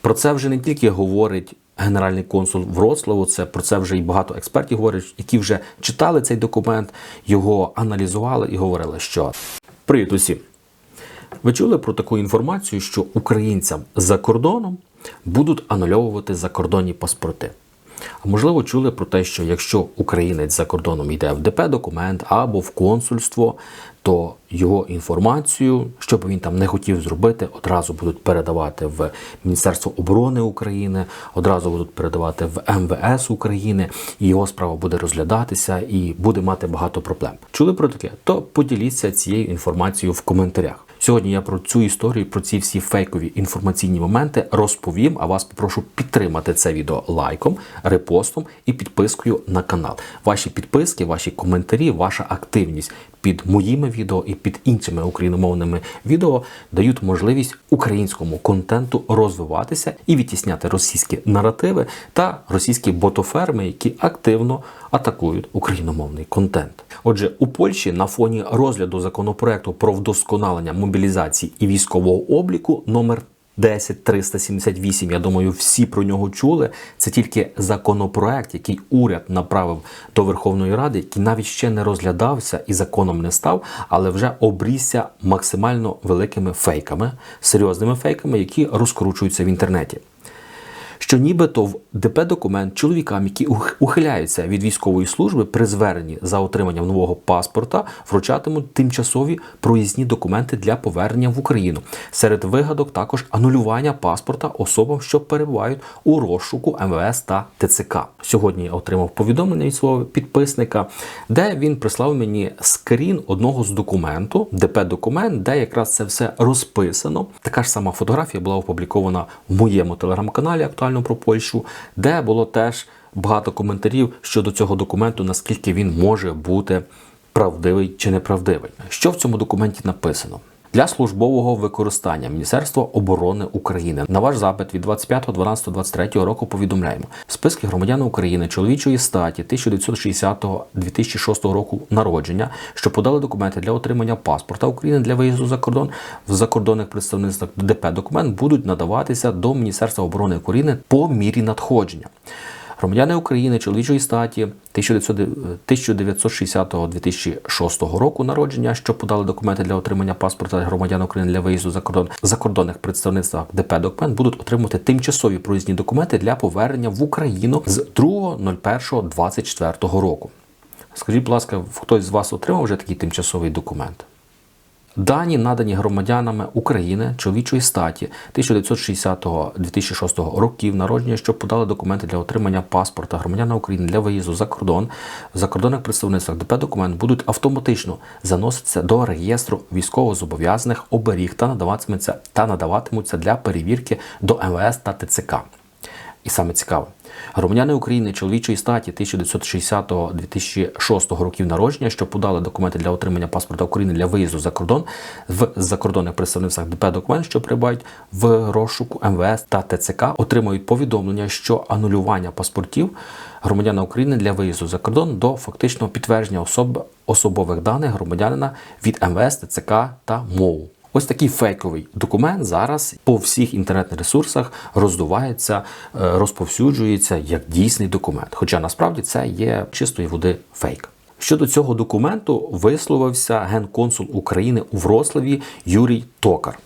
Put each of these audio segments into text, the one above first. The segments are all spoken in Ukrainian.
Про це вже не тільки говорить генеральний консул Вроцлаву, це про це вже і багато експертів говорять, які вже читали цей документ, його аналізували і говорили, що привіт усім. Ви чули про таку інформацію, що українцям за кордоном будуть анульовувати закордонні паспорти. А можливо, чули про те, що якщо українець за кордоном йде в ДП документ або в консульство, то його інформацію, що би він там не хотів зробити, одразу будуть передавати в Міністерство оборони України, одразу будуть передавати в МВС України, і його справа буде розглядатися і буде мати багато проблем. Чули про таке? То поділіться цією інформацією в коментарях. Сьогодні я про цю історію, про ці всі фейкові інформаційні моменти розповім. А вас попрошу підтримати це відео лайком, репостом і підпискою на канал. Ваші підписки, ваші коментарі, ваша активність під моїми відео і під іншими україномовними відео дають можливість українському контенту розвиватися і відтісняти російські наративи та російські ботоферми, які активно атакують україномовний контент. Отже, у Польщі на фоні розгляду законопроекту про вдосконалення мобілізації і військового обліку номер 10378, я думаю, всі про нього чули. Це тільки законопроект, який уряд направив до Верховної Ради, який навіть ще не розглядався і законом не став, але вже обрісся максимально великими фейками, серйозними фейками, які розкручуються в інтернеті що нібито в ДП документ чоловікам, які ухиляються від військової служби при зверненні за отриманням нового паспорта, вручатимуть тимчасові проїзні документи для повернення в Україну. Серед вигадок також анулювання паспорта особам, що перебувають у розшуку МВС та ТЦК. Сьогодні я отримав повідомлення від свого підписника, де він прислав мені скрін одного з документу, ДП документ, де якраз це все розписано. Така ж сама фотографія була опублікована в моєму телеграм-каналі актуально про Польщу, де було теж багато коментарів щодо цього документу, наскільки він може бути правдивий чи неправдивий. Що в цьому документі написано? Для службового використання. Міністерства оборони України. На ваш запит від 25.12.23 року повідомляємо. Списки громадян України чоловічої статі 1960-2006 року народження, що подали документи для отримання паспорта України для виїзду за кордон. В закордонних представництвах ДП документ будуть надаватися до Міністерства оборони України по мірі надходження. Громадяни України чоловічої статі 1960-2006 року народження, що подали документи для отримання паспорта громадян України для виїзду за кордон закордонних представництвах ДП документ будуть отримувати тимчасові проїзні документи для повернення в Україну з 2.01.24 року. Скажіть, будь ласка, хтось з вас отримав вже такий тимчасовий документ? Дані надані громадянами України чоловічої статі 1960-2006 років народження, що подали документи для отримання паспорта громадяна України для виїзду за кордон в закордонних представництвах ДП документ будуть автоматично заноситися до реєстру військовозобов'язаних оберіг та надаватимуться та надаватимуться для перевірки до МВС та ТЦК. І саме цікаве, громадяни України чоловічої статі 1960-2006 років народження, що подали документи для отримання паспорта України для виїзду за кордон в закордонних представництвах ДП документ, що перебувають в розшуку МВС та ТЦК, отримують повідомлення, що анулювання паспортів громадяна України для виїзду за кордон до фактичного підтвердження особ... особових даних громадянина від МВС, ТЦК та МОУ. Ось такий фейковий документ зараз по всіх інтернет-ресурсах роздувається, е, розповсюджується як дійсний документ. Хоча насправді це є чистої води фейк. Щодо цього документу висловився генконсул України у Врославі Юрій Токар.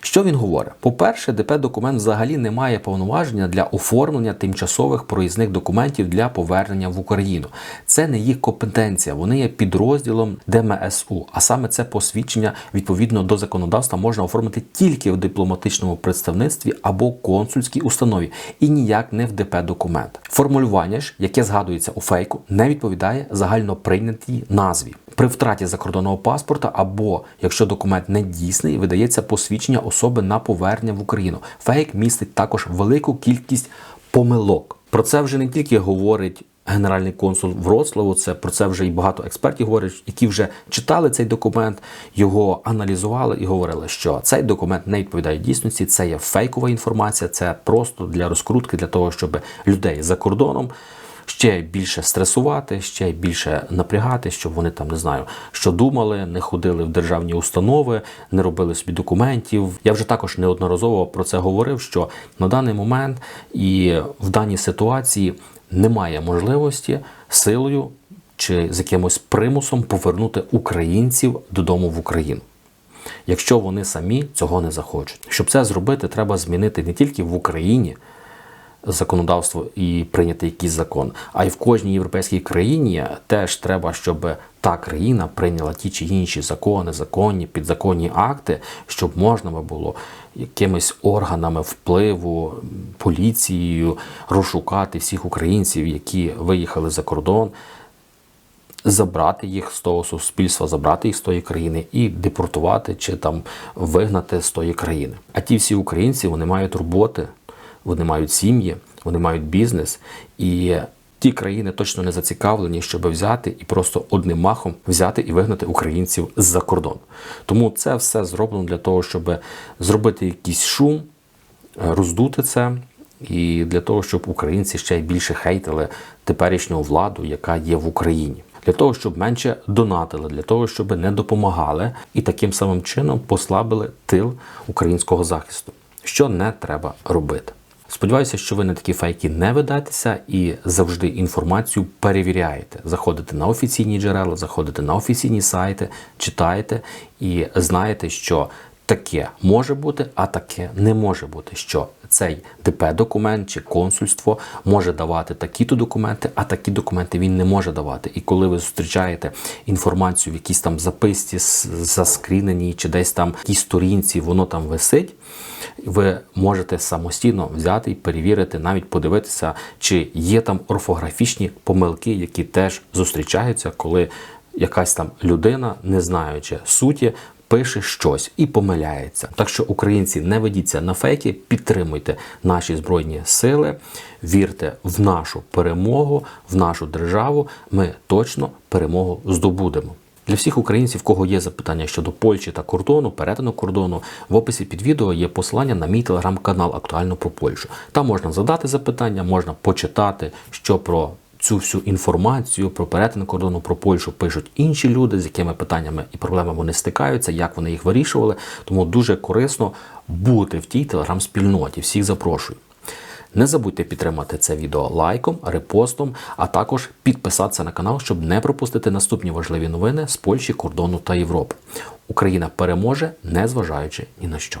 Що він говорить? По-перше, ДП документ взагалі не має повноваження для оформлення тимчасових проїзних документів для повернення в Україну. Це не їх компетенція, вони є підрозділом ДМСУ. А саме це посвідчення відповідно до законодавства можна оформити тільки в дипломатичному представництві або консульській установі, і ніяк не в ДП документ. Формулювання ж, яке згадується у фейку, не відповідає загально прийнятій назві. При втраті закордонного паспорта або якщо документ не дійсний, видається посвідчення особи на повернення в Україну. Фейк містить також велику кількість помилок. Про це вже не тільки говорить генеральний консул Вроцлаву, це про це вже і багато експертів говорять, які вже читали цей документ, його аналізували і говорили, що цей документ не відповідає дійсності, це є фейкова інформація, це просто для розкрутки, для того, щоб людей за кордоном ще більше стресувати, ще більше напрягати, щоб вони там не знаю, що думали, не ходили в державні установи, не робили собі документів. Я вже також неодноразово про це говорив, що на даний момент і в даній ситуації немає можливості силою чи з якимось примусом повернути українців додому в Україну. Якщо вони самі цього не захочуть, щоб це зробити, треба змінити не тільки в Україні законодавство і прийняти якийсь закон, а й в кожній європейській країні теж треба, щоб та країна прийняла ті чи інші закони, законні, підзаконні акти, щоб можна було якимись органами впливу, поліцією розшукати всіх українців, які виїхали за кордон забрати їх з того суспільства, забрати їх з тої країни і депортувати чи там вигнати з тої країни. А ті всі українці вони мають роботи, вони мають сім'ї, вони мають бізнес і. Ті країни точно не зацікавлені, щоб взяти і просто одним махом взяти і вигнати українців з-за кордону. Тому це все зроблено для того, щоб зробити якийсь шум, роздути це, і для того, щоб українці ще й більше хейтили теперішню владу, яка є в Україні. Для того, щоб менше донатили, для того, щоб не допомагали і таким самим чином послабили тил українського захисту, що не треба робити. Сподіваюся, що ви на такі фейки не ведетеся і завжди інформацію перевіряєте. Заходите на офіційні джерела, заходите на офіційні сайти, читаєте і знаєте, що таке може бути, а таке не може бути. Що цей ДП-документ чи консульство може давати такі-то документи, а такі документи він не може давати. І коли ви зустрічаєте інформацію в якійсь там записці, заскріненій чи десь там якійсь сторінці, воно там висить. Ви можете самостійно взяти і перевірити, навіть подивитися, чи є там орфографічні помилки, які теж зустрічаються, коли якась там людина, не знаючи суті, пише щось і помиляється. Так що, українці, не ведіться на фейки, підтримуйте наші збройні сили, вірте в нашу перемогу, в нашу державу. Ми точно перемогу здобудемо. Для всіх українців, в кого є запитання щодо Польщі та кордону, перетину кордону, в описі під відео є посилання на мій телеграм-канал Актуально про Польщу. Там можна задати запитання, можна почитати, що про цю всю інформацію про перетин кордону про Польщу пишуть інші люди, з якими питаннями і проблемами вони стикаються, як вони їх вирішували. Тому дуже корисно бути в тій телеграм-спільноті. Всіх запрошую. Не забудьте підтримати це відео лайком, репостом, а також підписатися на канал, щоб не пропустити наступні важливі новини з Польщі, кордону та Європи. Україна переможе, незважаючи ні на що.